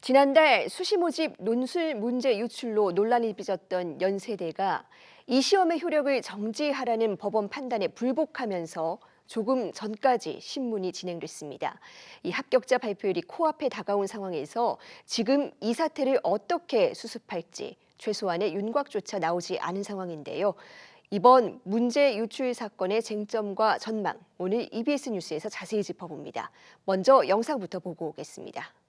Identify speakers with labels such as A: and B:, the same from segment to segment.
A: 지난달 수시 모집 논술 문제 유출로 논란이 빚었던 연세대가 이 시험의 효력을 정지하라는 법원 판단에 불복하면서 조금 전까지 신문이 진행됐습니다. 이 합격자 발표일이 코앞에 다가온 상황에서 지금 이 사태를 어떻게 수습할지 최소한의 윤곽조차 나오지 않은 상황인데요. 이번 문제 유출 사건의 쟁점과 전망 오늘 EBS 뉴스에서 자세히 짚어봅니다. 먼저 영상부터 보고 오겠습니다.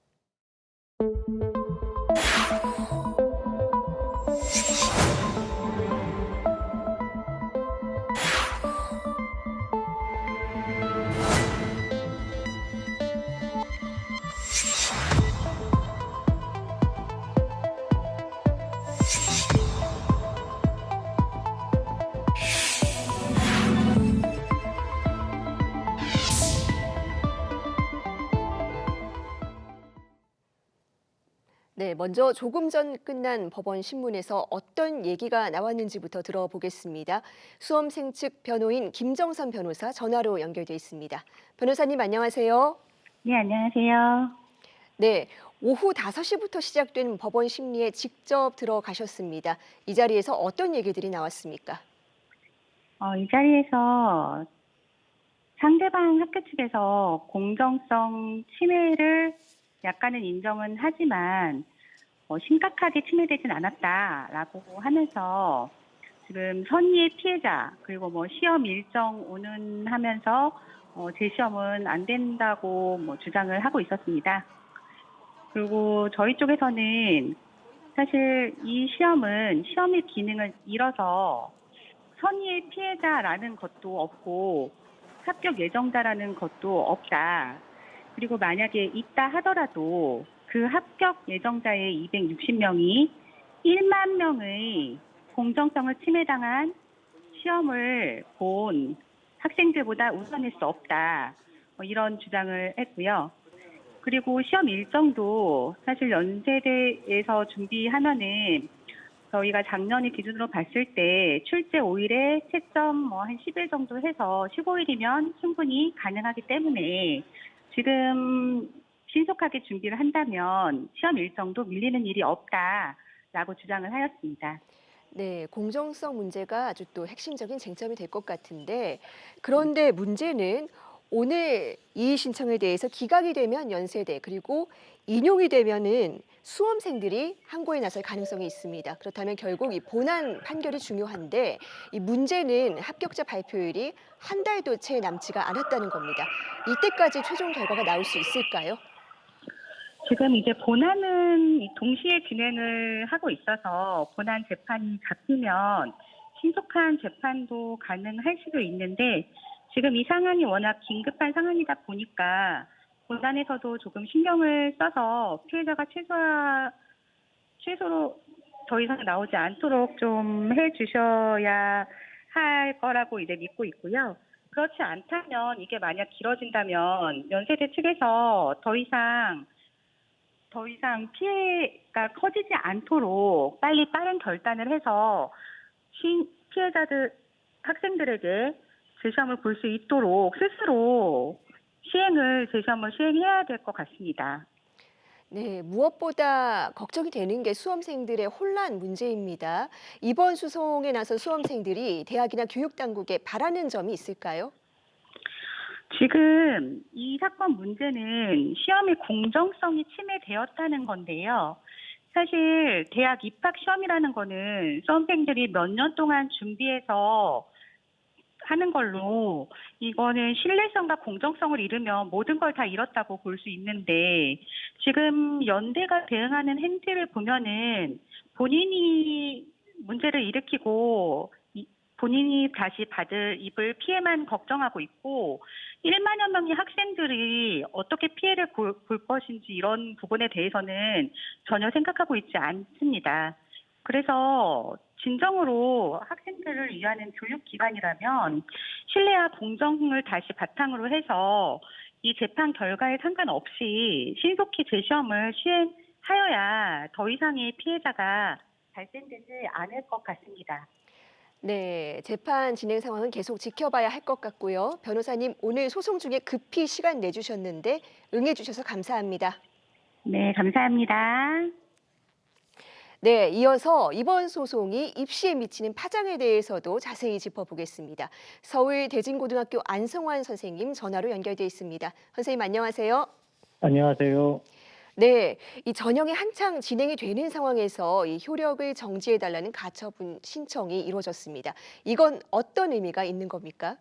A: 네, 먼저 조금 전 끝난 법원 신문에서 어떤 얘기가 나왔는지부터 들어보겠습니다. 수험생 측 변호인 김정선 변호사 전화로 연결돼 있습니다. 변호사님 안녕하세요.
B: 네, 안녕하세요.
A: 네, 오후 5시부터 시작된 법원 심리에 직접 들어가셨습니다. 이 자리에서 어떤 얘기들이 나왔습니까?
B: 어, 이 자리에서 상대방 학교 측에서 공정성 침해를 약간은 인정은 하지만 어, 심각하게 침해되진 않았다라고 하면서 지금 선의의 피해자 그리고 뭐 시험 일정 오는 하면서 어, 제 시험은 안 된다고 뭐 주장을 하고 있었습니다. 그리고 저희 쪽에서는 사실 이 시험은 시험의 기능을 잃어서 선의의 피해자라는 것도 없고 합격 예정자라는 것도 없다. 그리고 만약에 있다 하더라도 그 합격 예정자의 260명이 1만 명의 공정성을 침해당한 시험을 본 학생들보다 우선일 수 없다. 뭐 이런 주장을 했고요. 그리고 시험 일정도 사실 연세대에서 준비하면은 저희가 작년에 기준으로 봤을 때 출제 5일에 채점 뭐 한 10일 정도 해서 15일이면 충분히 가능하기 때문에 지금 신속하게 준비를 한다면 시험 일정도 밀리는 일이 없다라고 주장을 하였습니다.
A: 네, 공정성 문제가 아주 또 핵심적인 쟁점이 될 것 같은데 그런데 문제는 오늘 이의 신청에 대해서 기각이 되면 연세대 그리고 인용이 되면은 수험생들이 항고에 나설 가능성이 있습니다. 그렇다면 결국 이 본안 판결이 중요한데 이 문제는 합격자 발표일이 한 달도 채 남지가 않았다는 겁니다. 이때까지 최종 결과가 나올 수 있을까요?
B: 지금 이제 본안은 동시에 진행을 하고 있어서 본안 재판이 잡히면 신속한 재판도 가능할 수도 있는데 지금 이 상황이 워낙 긴급한 상황이다 보니까 본안에서도 조금 신경을 써서 피해자가 최소화 최소로 더 이상 나오지 않도록 좀 해주셔야 할 거라고 이제 믿고 있고요. 그렇지 않다면 이게 만약 길어진다면 연세대 측에서 더 이상 더 이상 피해가 커지지 않도록 빨리 빠른 결단을 해서 시- 피해자들 학생들에게 재시험을 볼 수 있도록 스스로 시행을 재시험을 시행해야 될 것 같습니다.
A: 네, 무엇보다 걱정이 되는 게 수험생들의 혼란 문제입니다. 이번 수송에 나선 수험생들이 대학이나 교육 당국에 바라는 점이 있을까요?
B: 지금 이 사건 문제는 시험의 공정성이 침해되었다는 건데요. 사실 대학 입학 시험이라는 거는 수험생들이 몇 년 동안 준비해서 하는 걸로 이거는 신뢰성과 공정성을 잃으면 모든 걸 다 잃었다고 볼 수 있는데 지금 연대가 대응하는 행태를 보면은 본인이 문제를 일으키고 이- 본인이 다시 받을 입을 피해만 걱정하고 있고 1만여 명의 학생들이 어떻게 피해를 볼, 볼 것인지 이런 부분에 대해서는 전혀 생각하고 있지 않습니다. 그래서 진정으로 학생들을 위하는 교육기관이라면 신뢰와 공정을 다시 바탕으로 해서 이 재판 결과에 상관없이 신속히 재시험을 시행하여야 더 이상의 피해자가 발생되지 않을 것 같습니다.
A: 네, 재판 진행 상황은 계속 지켜봐야 할 것 같고요. 변호사님, 오늘 소송 중에 급히 시간 내주셨는데 응해주셔서 감사합니다.
B: 네, 감사합니다.
A: 네, 이어서 이번 소송이 입시에 미치는 파장에 대해서도 자세히 짚어보겠습니다. 서울 대진고등학교 안성환 선생님 전화로 연결돼 있습니다. 선생님 안녕하세요.
C: 안녕하세요.
A: 네, 이 전형이 한창 진행이 되는 상황에서 이 효력을 정지해달라는 가처분 신청이 이루어졌습니다. 이건 어떤 의미가 있는 겁니까?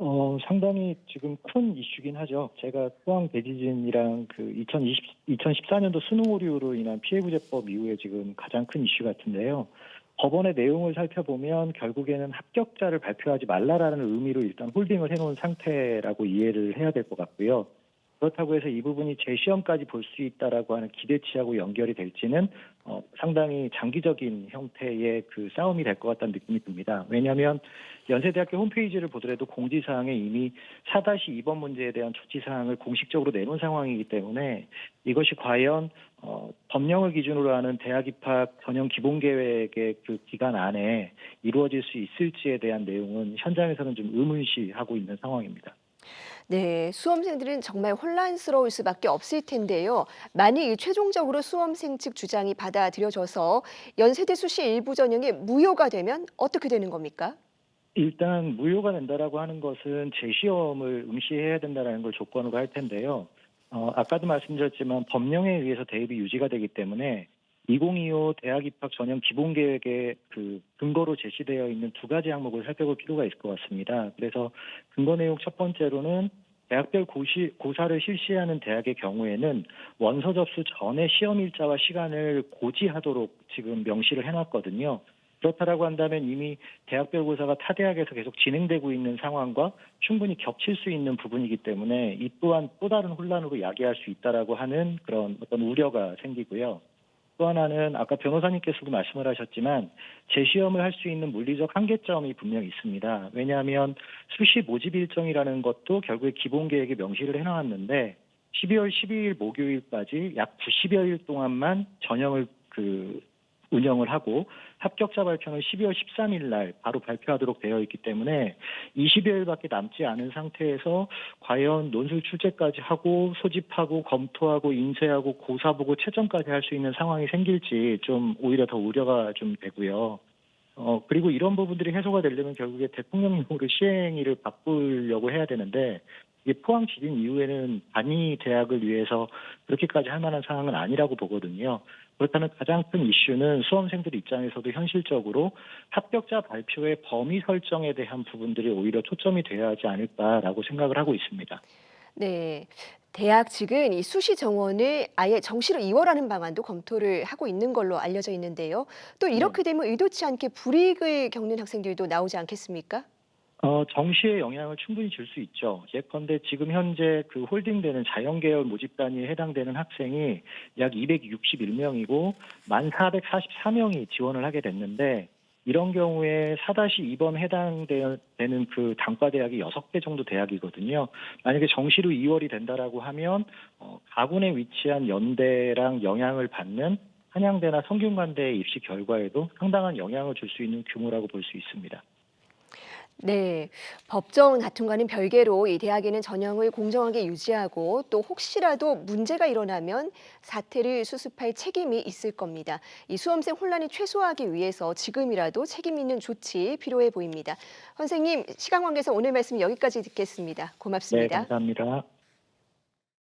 C: 어, 상당히 지금 큰 이슈긴 하죠. 제가 포항 대지진이랑 그 2020, 2014년도 수능 오류로 인한 피해구제법 이후에 지금 가장 큰 이슈 같은데요. 법원의 내용을 살펴보면 결국에는 합격자를 발표하지 말라라는 의미로 일단 홀딩을 해놓은 상태라고 이해를 해야 될 것 같고요. 그렇다고 해서 이 부분이 재시험까지 볼 수 있다라고 하는 기대치하고 연결이 될지는 어, 상당히 장기적인 형태의 그 싸움이 될 것 같다는 느낌이 듭니다. 왜냐하면 연세대학교 홈페이지를 보더라도 공지사항에 이미 4-2번 문제에 대한 조치사항을 공식적으로 내놓은 상황이기 때문에 이것이 과연 어, 법령을 기준으로 하는 대학 입학 전형 기본 계획의 그 기간 안에 이루어질 수 있을지에 대한 내용은 현장에서는 좀 의문시하고 있는 상황입니다.
A: 네, 수험생들은 정말 혼란스러울 수밖에 없을 텐데요. 만일 최종적으로 수험생 측 주장이 받아들여져서 연세대 수시 일부 전형이 무효가 되면 어떻게 되는 겁니까?
C: 일단 무효가 된다라고 하는 것은 재시험을 응시해야 된다라는 걸 조건으로 할 텐데요. 어, 아까도 말씀드렸지만 법령에 의해서 대입이 유지가 되기 때문에 2025 대학 입학 전형 기본 계획에 그 근거로 제시되어 있는 두 가지 항목을 살펴볼 필요가 있을 것 같습니다. 그래서 근거 내용 첫 번째로는 대학별 고시, 고사를 실시하는 대학의 경우에는 원서 접수 전에 시험 일자와 시간을 고지하도록 지금 명시를 해놨거든요. 그렇다라고 한다면 이미 대학별 고사가 타 대학에서 계속 진행되고 있는 상황과 충분히 겹칠 수 있는 부분이기 때문에 이 또한 또 다른 혼란으로 야기할 수 있다라고 하는 그런 어떤 우려가 생기고요. 또 하나는 아까 변호사님께서도 말씀을 하셨지만 재시험을 할 수 있는 물리적 한계점이 분명히 있습니다. 왜냐하면 수시 모집 일정이라는 것도 결국에 기본 계획에 명시를 해놨는데 12월 12일 목요일까지 약 90여일 동안만 전형을 그 운영을 하고 합격자 발표는 12월 13일 날 바로 발표하도록 되어 있기 때문에 20여일밖에 남지 않은 상태에서 과연 논술 출제까지 하고 소집하고 검토하고 인쇄하고 고사 보고 채점까지 할 수 있는 상황이 생길지 좀 오히려 더 우려가 좀 되고요. 어 그리고 이런 부분들이 해소가 되려면 결국에 대통령령으로 시행일을 바꾸려고 해야 되는데 이게 포항 지진 이후에는 단위 대학을 위해서 그렇게까지 할 만한 상황은 아니라고 보거든요. 그렇다면 가장 큰 이슈는 수험생들 입장에서도 현실적으로 합격자 발표의 범위 설정에 대한 부분들이 오히려 초점이 되어야 하지 않을까라고 생각을 하고 있습니다.
A: 네. 대학 측은 이 수시 정원을 아예 정시로 이월하는 방안도 검토를 하고 있는 걸로 알려져 있는데요. 또 이렇게 되면 의도치 않게 불이익을 겪는 학생들도 나오지 않겠습니까?
C: 어, 정시에 영향을 충분히 줄 수 있죠. 예컨대 지금 현재 그 홀딩되는 자연계열 모집 단위에 해당되는 학생이 약 261명이고 1,444명이 지원을 하게 됐는데 이런 경우에 4-2번 해당되는 그 단과대학이 6개 정도 대학이거든요. 만약에 정시로 2월이 된다라고 하면 어, 가군에 위치한 연대랑 영향을 받는 한양대나 성균관대의 입시 결과에도 상당한 영향을 줄 수 있는 규모라고 볼 수 있습니다.
A: 네. 법정 다툼과는 별개로 이 대학에는 전형을 공정하게 유지하고 또 혹시라도 문제가 일어나면 사태를 수습할 책임이 있을 겁니다. 이 수험생 혼란을 최소화하기 위해서 지금이라도 책임 있는 조치 필요해 보입니다. 선생님, 시간 관계상 오늘 말씀 여기까지 듣겠습니다.
C: 네,
A: 고맙습니다.
C: 감사합니다.